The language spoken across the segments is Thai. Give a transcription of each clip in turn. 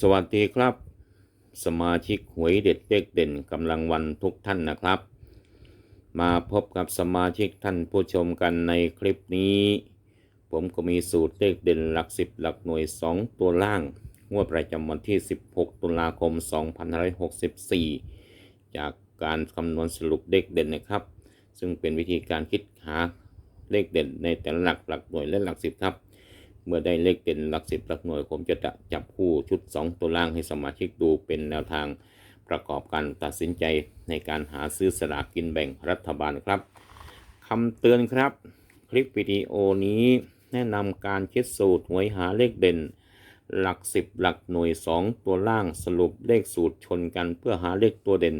สวัสดีครับ สมาชิกหวยเด็ดเลขเด่นกำลังวันทุกท่านนะครับ มาพบกับสมาชิกท่านผู้ชมกันในคลิปนี้ ผมก็มีสูตรเลขเด่นหลักสิบหลักหน่วย 2 ตัวล่าง งวดประจำวันที่ 16 ตุลาคม 2564 จากการคำนวณสรุปเลขเด่นนะครับ ซึ่งเป็นวิธีการคิดหาเลขเด่นในแต่ละหลักหลักหน่วยและหลักสิบครับ เมื่อได้เลขเด่นหลักสิบหลักหน่วย ผมจะจับคู่ชุด 2 ตัวล่างให้สมาชิกดูเป็นแนวทางประกอบการตัดสินใจในการหาซื้อสลากกินแบ่งรัฐบาลครับคำเตือนครับ คลิปวิดีโอนี้แนะนำการคิดสูตรหวยหาเลขเด่น หลักสิบหลักหน่วย 2 ตัวล่างสรุปเลขสูตรชนกันเพื่อหาเลขตัวเด่น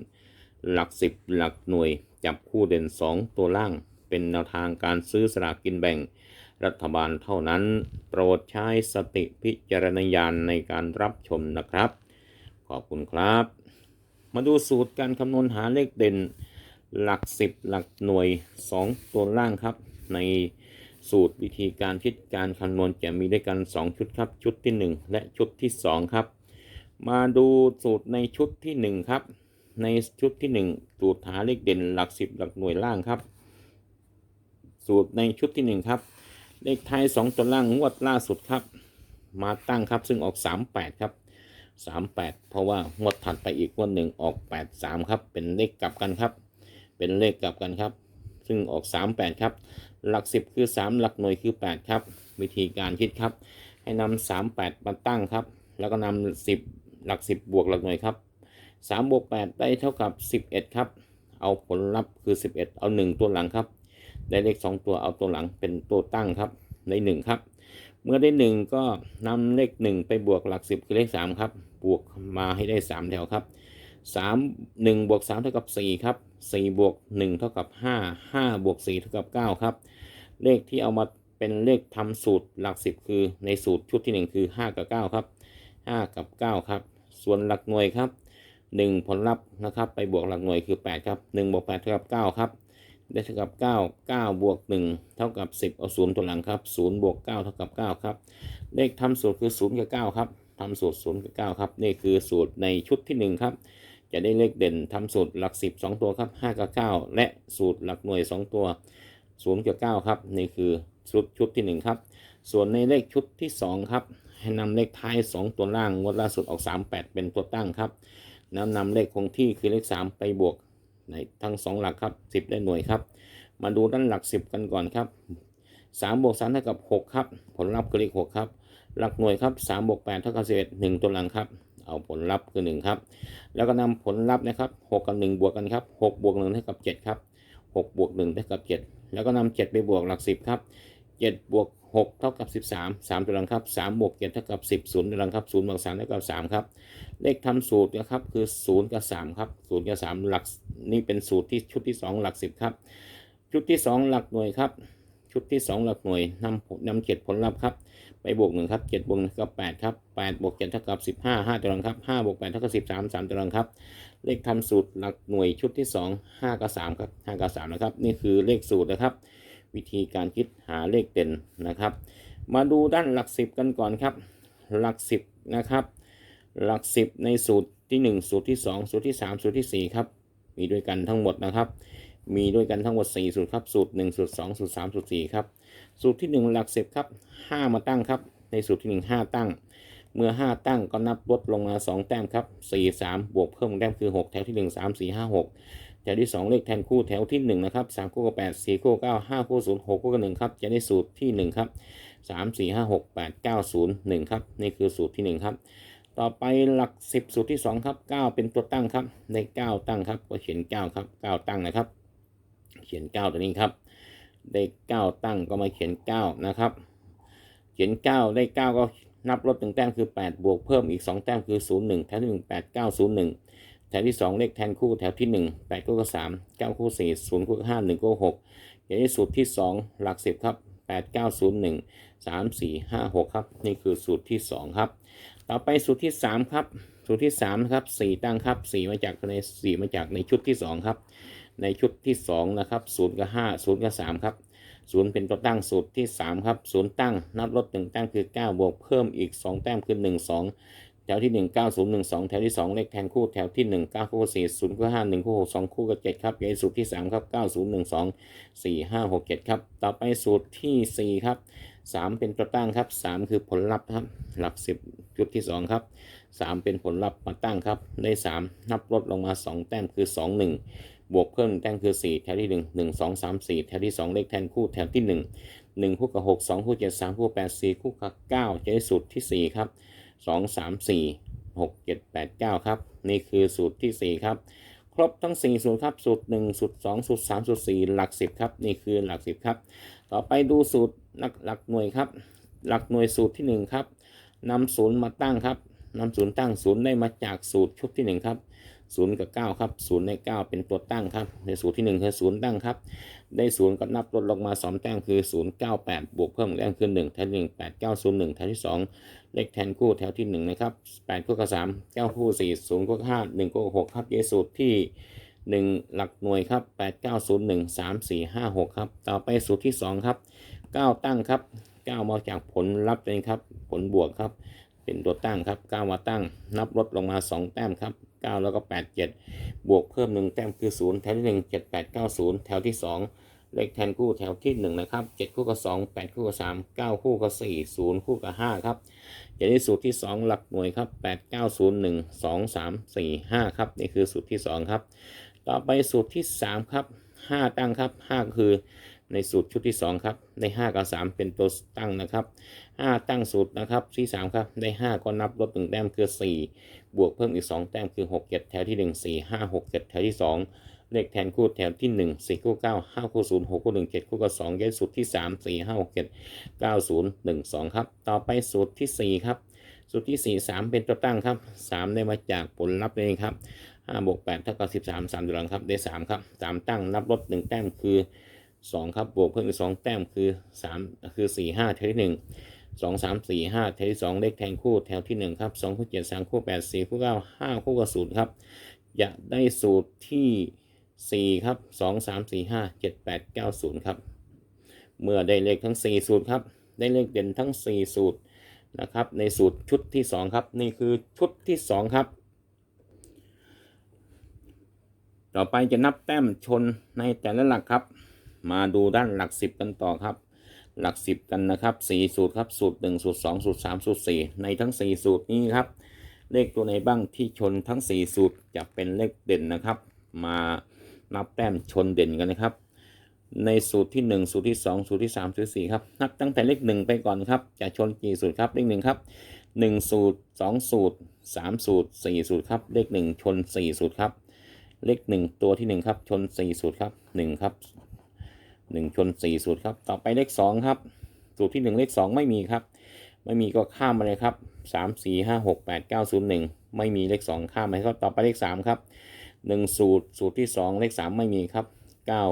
หลักสิบหลักหน่วย จับคู่เด่น 2 ตัวล่าง เป็นแนวทางการซื้อสลากกินแบ่ง รัฐบาลเท่านั้น โปรดใช้สติพิจารณญาณในการรับชมนะครับ ขอบคุณครับ มาดูสูตรการคำนวณหาเลขเด่น หลักสิบหลักหน่วย 2 ตัวล่างครับ ในสูตรวิธีการคิดการคำนวณจะมีด้วยกัน 2 ชุดครับ ชุดที่ 1 และชุดที่ 2 ครับ มาดูสูตรในชุดที่ 1 ครับ ในชุดที่ 1 สูตรหาเลขเด่นหลักสิบหลักหน่วยล่างครับ สูตรในชุดที่ 1 ครับ เลขท้าย2ตัวล่างงวดล่าสุดครับ มาตั้งครับซึ่งออก38ครับ38เพราะว่างวดถัดไปอีกงวดหนึ่งออก83ครับ เป็นเลขกลับกันครับ เป็นเลขกลับกันครับ ซึ่งออก38ครับ หลัก10คือ3หลักหน่วยคือ8ครับ วิธีการคิดครับ ให้นำ38มาตั้งครับ แล้วก็นำ10หลัก10บวกหลักหน่วยครับ3บวก8ได้เท่ากับ11ครับ เอาผลลัพธ์คือ11เอา1ตัวหลังครับ ได้เลข 2 ตัวเอาตัวหลังเป็นตัวตั้งครับได้1ครับ เมื่อได้ 1 ก็นำเลข 1 ไปบวกหลัก 10 คือเลข 3 ครับ บวกมาให้ได้ 3 แถวครับ 3 1บวก3เท่ากับ 4 ครับ 4 บวก 1 เท่ากับ 5 5 บวก 4 เท่ากับ 9 ครับ เลขที่เอามาเป็นเลขทำสูตรหลัก 10 คือในสูตรชุดที่ 1 คือ 5 กับ 9 ครับ 5 กับ 9 ครับ ส่วนหลักหน่วยครับ 1 ผลลัพธ์นะครับ ไปบวกหลักหน่วยคือ 8 ครับ 1 บวก8เท่ากับ 9 ครับ ได้เท่ากับ 9 9 บวก 1 เท่ากับ 10 เอา0ตัวหลังครับ0บวก 9 เท่ากับ 9 ครับ เลขทำสูตรคือ 0 กับ 9 ครับทำสูตร 0 กับ 9 ครับ นี่คือสูตรในชุดที่ 1 ครับ จะได้เลขเด่นทำสูตรหลัก 10 2 ตัวครับ 5 กับ 9 และสูตรหลักหน่วย 2 ตัว 0 กับ 9 ครับ นี่คือชุดชุดที่ 1 ครับ ส่วนในเลขชุดที่ 2 ครับ ให้นำเลขท้าย 2 ตัวล่างงวดล่าสุดออก 38 เป็นตัวตั้งครับนำนำเลขคงที่คือเลข 3 ไปบวก ในทั้ง 2 หลักครับ 10 ได้หน่วยครับ มาดูด้านหลัก 10 กันก่อนครับ3บวก3เท่ากับ 6 ครับ ผลลัพธ์คือเลข6ครับ หลักหน่วยครับ3บวก8เท่ากับ11 1 ตัวหลังครับ เอาผลลัพธ์คือ 1 ครับ แล้วก็นำผลลัพธ์นะครับ6กับ 1 บวกกันครับ6บวก1เท่ากับ7ครับ6บวก1เท่ากับ 7 แล้วก็นำ7ไปบวกหลัก 10 ครับ7บวก 6 เท่ากับ 13 3ตัวหลังครับ3บวก7เท่ากับ 10 0ตัวหลังครับ0บวก3เท่ากับ3ครับเลขทำสูตรนะครับคือ0กับ3ครับ0กับ3หลักนี่เป็นสูตรที่ชุดที่ 2 หลัก 10ครับชุดที่ 2 หลักหน่วยครับชุดที่ 2 หลักหน่วยนำนำเจ็ดผลลัพธ์ครับไปบวก1ครับ7บวก1กับ8ครับ8บวก7เท่ากับ 15 5ตัวหลังครับ5บวก8เท่ากับ13 3ตัวหลังครับเลขทำสูตรหลักหน่วยชุดที่ 2 5 กับ3ครับ5กับ3นะครับนี่คือเลขสูตรนะครับ วิธีการคิดหาเลขเด่นนะครับ มาดูด้านหลัก10กันก่อนครับ หลัก10นะครับ หลัก10ในสูตรที่ 1 สูตรที่ 2 สูตรที่ 3 สูตรที่ 4 ครับ มีด้วยกันทั้งหมดนะครับ มีด้วยกันทั้งหมด 4 สูตรครับ สูตร 1 สูตร 2 สูตร 3 สูตร 4 ครับ สูตรที่ 1 หลัก10ครับ 5 มาตั้งครับ ในสูตรที่ 1 5 ตั้ง เมื่อ 5 ตั้งก็นับลดลงมา 2 แต้มครับ 4 3 บวกเพิ่มแต้มคือ 6 แถวที่ 1 3 4 5 6 แถวที่ 2 เลขแทนคู่แถวที่1นะครับ3คู่กับ8 4คู่กับ9 5คู่0 6คู่กับ1ครับจะได้สูตรที่ 1 ครับ 3 4 5 6 8 9 0 1 ครับ นี่คือสูตรที่ 1 ครับ ต่อไปหลัก 10 สูตรที่ 2 ครับ 9 เป็นตัวตั้งครับได้9ตั้งครับก็เขียน 9 ครับ 9 ตั้งนะครับ เขียน 9 ตัวนี้ครับ ได้ 9 ตั้งก็มาเขียน 9 นะครับ เขียน 9 ได้ 9 ก็นับลด1แต้มคือ 8 บวกเพิ่มอีก 2 แต้มคือ 0 1แถวที่1 8 9 0 1 ถวที่ 2 เลขแทนคู่แถวที่ 1 8 คู่กับ3 9 คู่ 4 0 คู่กับ5 1 คู่ 6อย่างนี้สูตรที่ 2 หลัก 10 ครับ 8 9 0 1 3 4 5 6 ครับ นี่คือสูตรที่ 2 ครับ ต่อไปสูตรที่ 3 ครับ สูตรที่3นะครับ 4 ตั้งครับ 4 มาจากใน4มาจากในชุดที่ 2 ครับ ในชุดที่ 2 นะครับ0กับ5 0กับ3ครับ0เป็นตัวตั้งสูตรที่ 3 ครับ0ตั้ง นับลด1แต้มคือ 9 บวกเพิ่มอีก 2 แต้มคือ 1 2 แถวที่หนึ่งเก้าศูนย์หนึ่งสองแถวที่สองเลขแทนคู่แถวที่หนึ่งเก้าคู่สี่ศูนย์คู่ห้าหนึ่งคู่หกสองคู่กับเจ็ดครับใหญ่สุดที่สามครับเก้าศูนย์หนึ่งสองสี่ห้าหกเจ็ดครับ ต่อไปสูตรที่สี่ครับสามเป็นตัวตั้งครับสามคือผลลัพธ์ครับ หลักสิบจุดที่สองครับสามเป็นผลลัพธ์มาตั้งครับ ได้สามนับลดลงมาสองแต้มคือสองหนึ่งบวกเพิ่มหนึ่งแต้มคือสี่แถวที่หนึ่งหนึ่งสองสามสี่แถวที่สองเลขแทนคู่แถวที่หนึ่งหนึ่งคู่กับหกสองคู่เจ็ดสามคู่แปดสี่คู่กับเก้าจะได้สูตรที่สี่ครับ สองสามสี่หกเจ็ดแปดเก้าครับ นี่คือสูตรที่สี่ครับ ครบทั้งสี่สูตรครับ สูตรหนึ่งสูตรสองสูตรสามสูตรสี่หลักสิบครับ นี่คือหลักสิบครับ ต่อไปดูสูตรหลักหลักหน่วยครับ หลักหน่วยสูตรที่หนึ่งครับนำศูนย์มาตั้งครับนำศูนย์ตั้งศูนย์ได้มาจากสูตรชุดที่หนึ่งครับ ศูนย์กับเก้าครับศูนย์ในเก้าเป็นตัวตั้งครับ ในสูตรที่หนึ่งคือศูนย์ตั้งครับ ได้ศูนย์ก็นับลดลงมาสองแต้มคือศูนย์เก้าแปดบวกเพิ่มแต้มคือหนึ่งแทนหนึ่งแปดเก้าศูนย์หนึ่งแทนที่สองเลขแทนคู่แถวที่หนึ่งนะครับแปดคู่กับสามเก้าคู่สี่ศูนย์คู่กับห้าหนึ่งคู่กับหกครับเยสูตรที่หนึ่งหลักหน่วยครับแปดเก้าศูนย์หนึ่งสามสี่ห้าหกครับ ต่อไปสูตรที่สองครับเก้าตั้งครับเก้ามาจากผลลัพธ์เองครับ ผลบวกครับ เป็นตัวตั้งครับเก้ามาตั้ง นับลดลงมาสองแต้มครับ เก้าแล้วก็แปดเจ็ดบวกเพิ่มหนึ่งแต้มคือศูนย์แถวที่หนึ่งเจ็ดแปดเก้าศูนย์แถวที่สองเลขแทนคู่แถวที่หนึ่งนะครับเจ็ดคู่กับสองแปดคู่กับสามเก้าคู่กับสี่ศูนย์คู่กับห้าครับจะได้สูตรที่สองหลักหน่วยครับแปดเก้าศูนย์หนึ่งสองสามสี่ห้าครับ นี่คือสูตรที่สองครับ ต่อไปสูตรที่สามครับห้าตั้งครับห้าคือ ในสูตรชุดที่สองครับ ได้ห้ากับสามเป็นตัวตั้งนะครับห้าตั้งสูตรนะครับที่สามครับ ได้ห้าก็นับลดหนึ่งแต้มคือสี่บวกเพิ่มอีกสองแต้มคือหกเจ็ดแถวที่หนึ่งสี่ห้าหกเจ็ดแถวที่สองเลขแทนคู่แถวที่หนึ่งสี่คู่เก้าห้าคู่ศูนย์หกคู่หนึ่งเจ็ดคู่กับสองย้ายสูตรที่สามสี่ห้าหกเจ็ดเก้าศูนย์หนึ่งสองครับ ต่อไปสูตรที่สี่ครับ สูตรที่สี่สามเป็นตัวตั้งครับสามได้มาจากผลลัพธ์เองครับห้าบวกแปดเท่ากับสิบสามสามตัวหลังครับ ได้สามครับสามตั้งนับลดหนึ่งแต้มคือ สองครับ บวกเพิ่มอีกสองแต้มคือสามคือสี่ห้าแถวที่หนึ่งสองสามสี่ห้าแถวที่สองเลขแทนคู่แถวที่หนึ่งครับสองคู่เจ็ดสามคู่แปดสี่คู่เก้าห้าคู่กับศูนย์ครับ จะได้สูตรที่สี่ครับสองสามสี่ห้าเจ็ดแปดเก้าศูนย์ครับ เมื่อได้เลขทั้งสี่สูตรครับ ได้เลขเด่นทั้งสี่สูตรนะครับ ในสูตรชุดที่สองครับ นี่คือชุดที่สองครับ ต่อไปจะนับแต้มชนในแต่ละหลักครับ มาดูด้านหลักสิบกันต่อครับ หลักสิบกันนะครับสี่สูตรครับสูตรหนึ่งสูตรสองสูตรสามสูตรสี่ในทั้งสี่สูตรนี้ครับ เลขตัวไหนบ้างที่ชนทั้งสี่สูตรจะเป็นเลขเด่นนะครับ มานับแต้มชนเด่นกันนะครับ ในสูตรที่ 1 สูตรที่ 2 สูตรที่ 3 สูตรที่4ครับนับตั้งแต่เลข 1 ไปก่อนครับ จะชนกี่สูตรครับเลข1ครับ1 สูตร 2 สูตร 3 สูตร 4 สูตรครับเลข 1 ชน 4 สูตรครับเลข 1 ตัวที่ 1 ครับ ชน 4 สูตรครับ 1 ครับ 1 ชน 4 สูตรครับ ต่อไปเลข 2 ครับ สูตรที่ 1 เลข 2 ไม่มีครับ ไม่มีก็ข้ามมาเลยครับ 3 4 5 6 8 9 0 1 ไม่มีเลข 2 ข้ามไปครับต่อไปเลข 3 ครับหนึ่งสูตร สูตรที่สองเลขสามไม่มีครับเก้า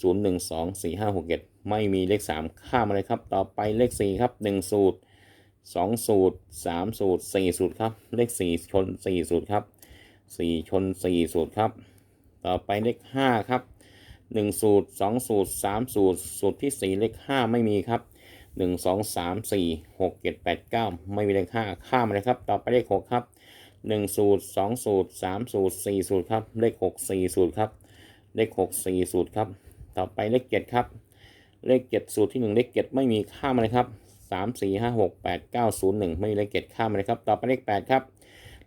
ศูนย์หนึ่งสองสี่ห้าหกเจ็ดไม่มีเลขสามข้ามมาเลยครับ ต่อไปเลขสี่ครับหนึ่งสูตรสองสูตรสามสูตรสี่สูตรครับ เลขสี่ชนสี่สูตรครับสี่ชนสี่สูตรครับ ต่อไปเลขห้าครับ หนึ่งสูตรสองสูตรสามสูตร สูตรที่สี่เลขห้าไม่มีครับหนึ่งสองสามสี่หกเจ็ดแปดเก้าไม่มีเลขห้าข้ามเลยครับ ต่อไปเลขหกครับหนึ่งสูตรสองสูตรสามสูตรสี่สูตรครับ เลขหกสี่สูตรครับ เลขหกสี่สูตรครับ ต่อไปเลขเจ็ดครับ เลขเจ็ดสูตรที่หนึ่งเลขเจ็ดไม่มีค่ามเลยครับสามสี่ห้าหกแปดเก้าศูนย์หนึ่งไม่มีเลขเจ็ดค่ามเลยครับ ต่อไปเลขแปดครับ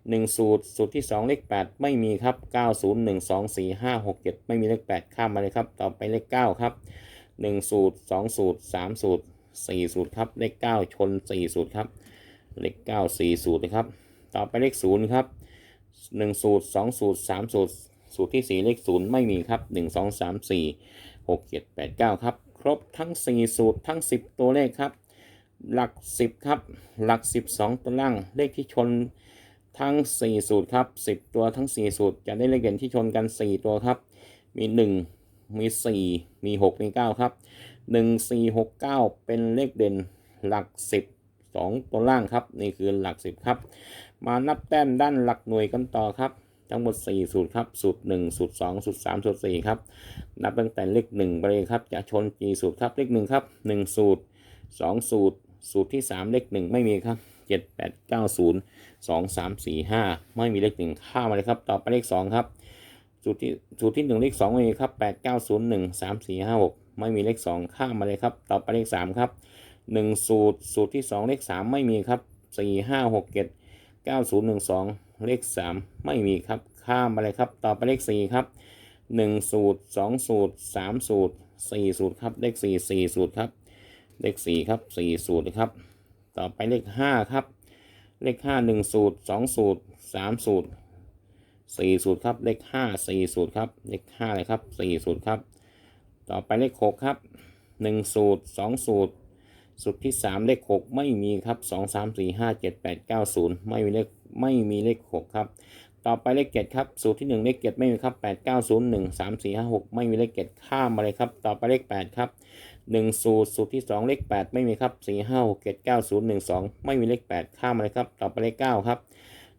หนึ่งสูตร สูตรที่สองเลขแปดไม่มีครับเก้าศูนย์หนึ่งสองสี่ห้าหกเจ็ดไม่มีเลขแปดข้ามมาเลยครับ ต่อไปเลขเก้าครับหนึ่งสูตรสองสูตรสามสูตรสี่สูตรครับ เลขเก้าชนสี่สูตรครับ เลขเก้าสี่สูตรนะครับ ต่อไปเลขศูนย์ครับหนึ่งสูตรสองสูตรสามสูตร สูตรที่สี่เลขศูนย์ไม่มีครับหนึ่งสองสามสี่หกเจ็ดแปดเก้าครับ ครบทั้งสี่สูตรทั้งสิบตัวเลขครับ หลักสิบครับ หลักสิบสองตัวล่าง เลขที่ชน ทั้งสี่สูตรครับสิบตัวทั้งสี่สูตร จะได้เลขเด่นที่ชนกันสี่ตัวครับ มีหนึ่งมีสี่มีหกมีเก้าครับหนึ่งสี่หกเก้าเป็นเลขเด่นหลักสิบสองตัวล่างครับ นี่คือหลักสิบครับ มานับแต้มด้านหลักหน่วยกันต่อครับ ทั้งหมด 4 สูตรครับ สูตร 1 สูตร 2 สูตร 3 สูตร 4 ครับ นับตั้งแต่เลข 1 ไปเลยครับ จะชนกี่สูตรครับ เลข 1 ครับ 1 สูตร 2 สูตร สูตรที่ 3 เลข 1 ไม่มีครับ เจ็ดแปดเก้าศูนย์สองสามสี่ห้าไม่มีเลขหนึ่งข้ามมาเลยครับต่อไปเลขสองครับสูตรที่สูตรที่หนึ่งเลขสองไม่มีครับแปดเก้าศูนย์หนึ่งสามสี่ห้าหกไม่มีเลขสองข้ามมาเลยครับต่อไปเลขสามครับหนึ่งสูตรสูตรที่สองเลขสามไม่มีครับสี่ห้าหกเจ็ดเก้าศูนย์หนึ่งสองเลขสามไม่มีครับข้ามมาเลยครับต่อไปเลขสี่ครับหนึ่งสูตรสองสูตรสามสูตรสี่สูตรครับเลขสี่สี่สูตรครับเลขสี่ครับสี่สูตรครับ ต่อไปเลขห้าครับ เลขห้าหนึ่งสูตรสองสูตรสามสูตรสี่สูตรครับ เลขห้าสี่สูตรครับ เลขห้าเลยครับสี่สูตรครับ ต่อไปเลขหกครับหนึ่งสูตรสองสูตร สูตรที่สามเลขหกไม่มีครับสองสามสี่ห้าเจ็ดแปดเก้าศูนย์ไม่มีเลขไม่มีเลขหกครับ ต่อไปเลขเจ็ดครับสูตรที่หนึ่งเลขเจ็ดไม่มีครับแปดเก้าศูนย์หนึ่งสามสี่ห้าหกไม่มีเลขเจ็ดข้ามมาเลยครับต่อไปเลขแปดครับหนึ่งสูตรสูตรที่สองเลขแปดไม่มีครับสี่ห้าหกเจ็ดเก้าศูนย์หนึ่งสองไม่มีเลขแปดข้ามมาเลยครับต่อไปเลขเก้าครับ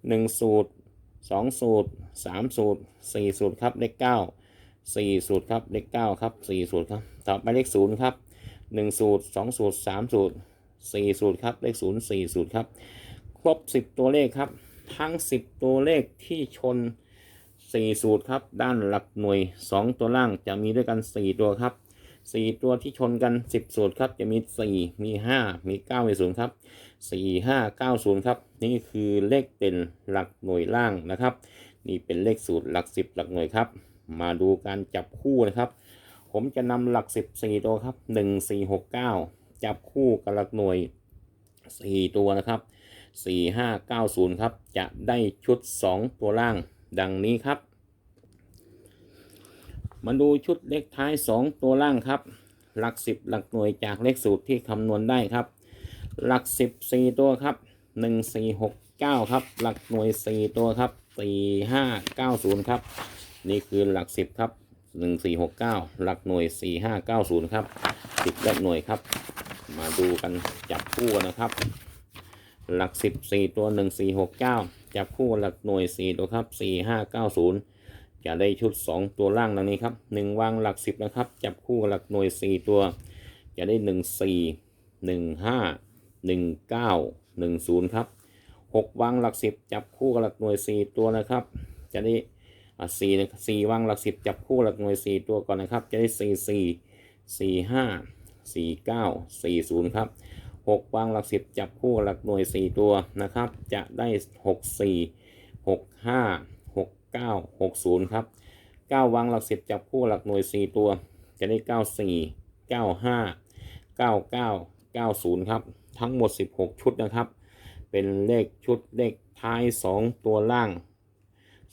หนึ่งสูตรสองสูตรสามสูตรสี่สูตรครับเลขเก้าสี่สูตรครับเลขเก้าครับสี่สูตรครับต่อไปเลขศูนย์ครับหนึ่งสูตรสองสูตรสามสูตรสี่สูตรครับเลขศูนย์สี่สูตรครับครบสิบตัวเลขครับ ทั้งสิบตัวเลขที่ชนสี่สูตรครับ ด้านหลักหน่วยสองตัวล่างจะมีด้วยกันสี่ตัวครับสี่ตัวที่ชนกันสิบสูตรครับ จะมีสี่มีห้ามีเก้ามีศูนย์ครับสี่ห้าเก้าศูนย์ครับ นี่คือเลขเด่นหลักหน่วยล่างนะครับ นี่เป็นเลขสูตรหลักสิบหลักหน่วยครับ มาดูการจับคู่นะครับ ผมจะนำหลักสิบสี่ตัวครับหนึ่งสี่หกเก้าจับคู่กับหลักหน่วยสี่ตัวนะครับ 4590 ครับ จะได้ชุด 2 ตัวล่างดังนี้ครับ มาดูชุดเลขท้าย 2 ตัวล่างครับ หลัก 10 หลักหน่วยจากเลขสูตรที่คำนวณได้ครับ หลัก 10 4 ตัวครับ 1469 ครับ หลักหน่วย 4 ตัวครับ 4590 ครับ นี่คือหลัก 10 ครับ 1469 หลักหน่วย 4590 ครับ 10และหน่วยครับ มาดูกันจับคู่นะครับ หลักสิบสี่ตัวหนึ่งสี่หกเก้าจับคู่หลักหน่วยสี่ตัวครับสี่ห้าเก้าศูนย์จะได้ชุดสองตัวล่างดังนี้ครับหนึ่งวางหลักสิบนะครับ จับคู่หลักหน่วยสี่ตัว จะได้หนึ่งสี่หนึ่งห้าหนึ่งเก้าหนึ่งศูนย์ครับหกวางหลักสิบจับคู่หลักหน่วยสี่ตัวนะครับ จะได้สี่สี่วางหลักสิบจับคู่หลักหน่วยสี่ตัวก่อนนะครับ จะได้สี่สี่สี่ห้าสี่เก้าสี่ศูนย์ครับ หกวางหลักสิบจับคู่หลักหน่วยสี่ตัวนะครับ จะได้หกสี่หกห้าหกเก้าหกศูนครับเก้าวางหลักสิบจับคู่หลักหน่วยสี่ตัว จะได้เก้าสี่เก้าห้าเก้าเก้าเก้าศูนครับ ทั้งหมดสิบหกชุดนะครับ เป็นเลขชุดเลขท้ายสองตัวล่าง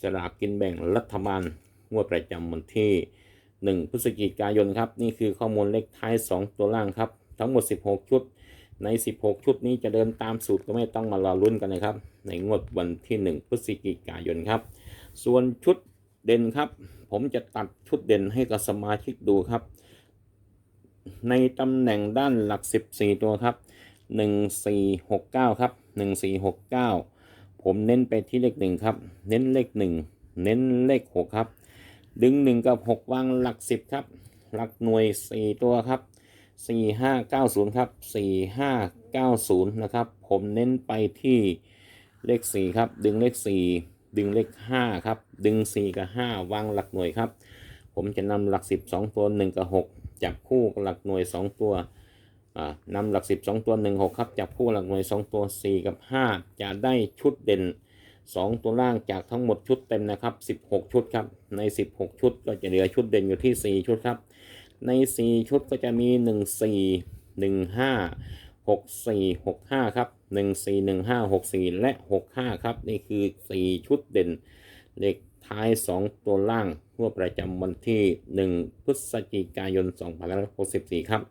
สลากกินแบ่งรัฐบาลงวดประจำวันที่ 1 พฤศจิกายนครับ นี่คือข้อมูลเลขท้าย 2 ตัวล่างครับ ทั้งหมด 16 ชุด ใน 16 ชุดนี้จะเดินตามสูตรก็ไม่ต้องมารอลุ้นกันนะครับ ในงวดวันที่ 1 พฤศจิกายนครับ ส่วนชุดเด่นครับ ผมจะตัดชุดเด่นให้กับสมาชิกดูครับ ในตำแหน่งด้านหลัก 14 ตัวครับ 1469 ครับ 1469 ผมเน้นไปที่เลขหนึ่งครับ เน้นเลขหนึ่งเน้นเลขหกครับ ดึงหนึ่งกับหกวางหลักสิบครับ หลักหน่วยสี่ตัวครับ สี่ห้าเก้าศูนย์ครับสี่ห้าเก้าศูนย์นะครับ ผมเน้นไปที่เลขสี่ครับ ดึงเลขสี่ดึงเลขห้าครับ ดึงสี่กับห้าวางหลักหน่วยครับ ผมจะนำหลักสิบสองตัวหนึ่งกับหกจับคู่หลักหน่วยสองตัวนำหลักสิบสองตัวหนึ่งหกครับ จับคู่หลักหน่วยสองตัวสี่กับห้าจะได้ชุดเด่นสองตัวล่างจากทั้งหมดชุดเต็มนะครับสิบหกชุดครับ ในสิบหกชุดก็จะเหลือชุดเด่นอยู่ที่สี่ชุดครับ ในสี่ชุดก็จะมีหนึ่งสี่หนึ่งห้าหกสี่หกห้าครับหนึ่งสี่หนึ่งห้าหกสี่และหกห้าครับ นี่คือสี่ชุดเด่น เลขท้าย 2 ตัวล่างงวดประจำวันที่ 1 พฤศจิกายน2564 ครับ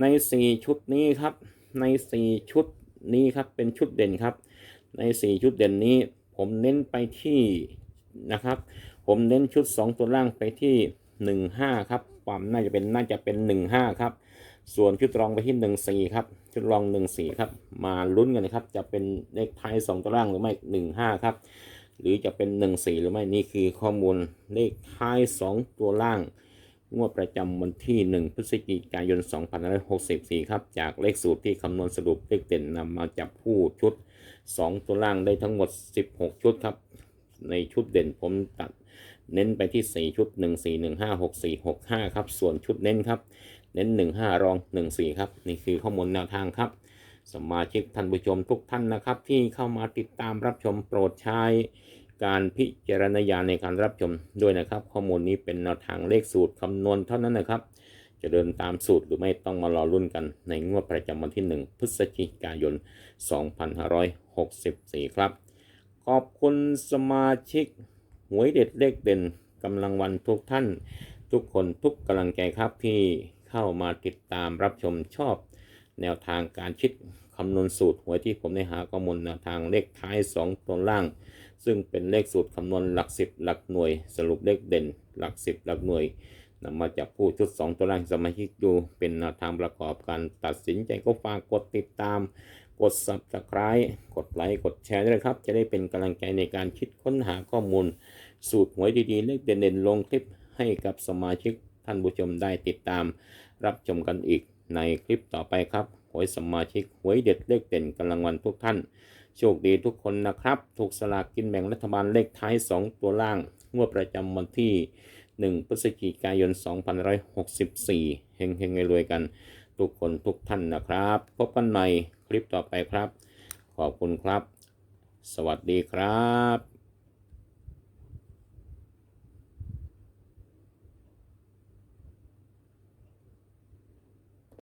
ใน 4 ชุดนี้ครับ ใน 4 ชุดนี้ครับ เป็นชุดเด่นครับ ใน 4 ชุดเด่นนี้ ผมเน้นไปที่นะครับ ผมเน้นชุด 2 ตัวล่างไปที่ 15 ครับความน่าจะเป็นน่าจะเป็น 15 ครับ ส่วนชุดรองไปที่ 14 ครับ ชุดรอง 14 ครับ มาลุ้นกันนะครับ จะเป็นเลขท้าย2ตัวล่างหรือไม่ 15 ครับ หรือจะเป็น 1 4 หรือไม่ นี่คือข้อมูลเลขท้าย 2 ตัวล่าง งวดประจำวันที่ 1 พฤศจิกายน 2564 ครับ จากเลขสูตรที่คำนวณสรุปเลขเด่นนำมาจับคู่ชุด 2 ตัวล่างได้ทั้งหมด 16 ชุดครับ ในชุดเด่นผมตัด เน้นไปที่ 4 ชุด 1 4 1 5 6 4 6 5 ครับ ส่วนชุดเน้นครับ เน้น 1 5 รอง 1 4 ครับ นี่คือข้อมูลแนวทางครับ สมาชิกท่านผู้ชมทุกท่านนะครับ ที่เข้ามาติดตามรับชมโปรดใช้การพิจารณญาณในการรับชมด้วยนะครับ ข้อมูลนี้เป็นแนวทางเลขสูตรคำนวณเท่านั้นนะครับ จะเดินตามสูตรหรือไม่ต้องมารอรุ่นกัน ในงวดประจำวันที่ 1 พฤศจิกายน 2564 ครับ ขอบคุณสมาชิก หวยเด็ดเลขเด่นกำลังวันทุกท่าน ทุกคนทุกกำลังใจครับที่เข้ามาติดตามรับชมชอบ แนวทางการคิดคำนวณสูตรหวยที่ผมได้หาข้อมูลแนวทางเลขท้าย 2 ตัวล่าง ซึ่งเป็นเลขสูตรคำนวณหลัก 10 หลักหน่วย สรุปเลขเด่น หลัก 10 หลักหน่วยนำมาจากผู้ชุด 2 ตัวล่างสมาชิกดู เป็นแนวทางประกอบการตัดสินใจก็ฝากกดติดตาม กด subscribe กดไลค์กดแชร์ด้วยครับ จะได้เป็นกำลังใจในการคิดค้นหาข้อมูล สูตรหวยดีๆ เลขเด่นๆ ลงคลิปให้กับสมาชิกท่านผู้ชมได้ติดตาม รับชมกันอีกในคลิปต่อไปครับหวยสมาชิกหวยเด็ดเลขเด่นกำลังวันทุกท่าน โชคดีทุกคนนะครับ ถูกสลากกินแบ่งรัฐบาลเลขท้าย 2 ตัวล่าง งวดประจำวันที่ 1 พฤศจิกายน 2564 เฮงเฮงรวยกัน ทุกคนทุกท่านนะครับ พบกันใหม่คลิปต่อไปครับ ขอบคุณครับ สวัสดีครับ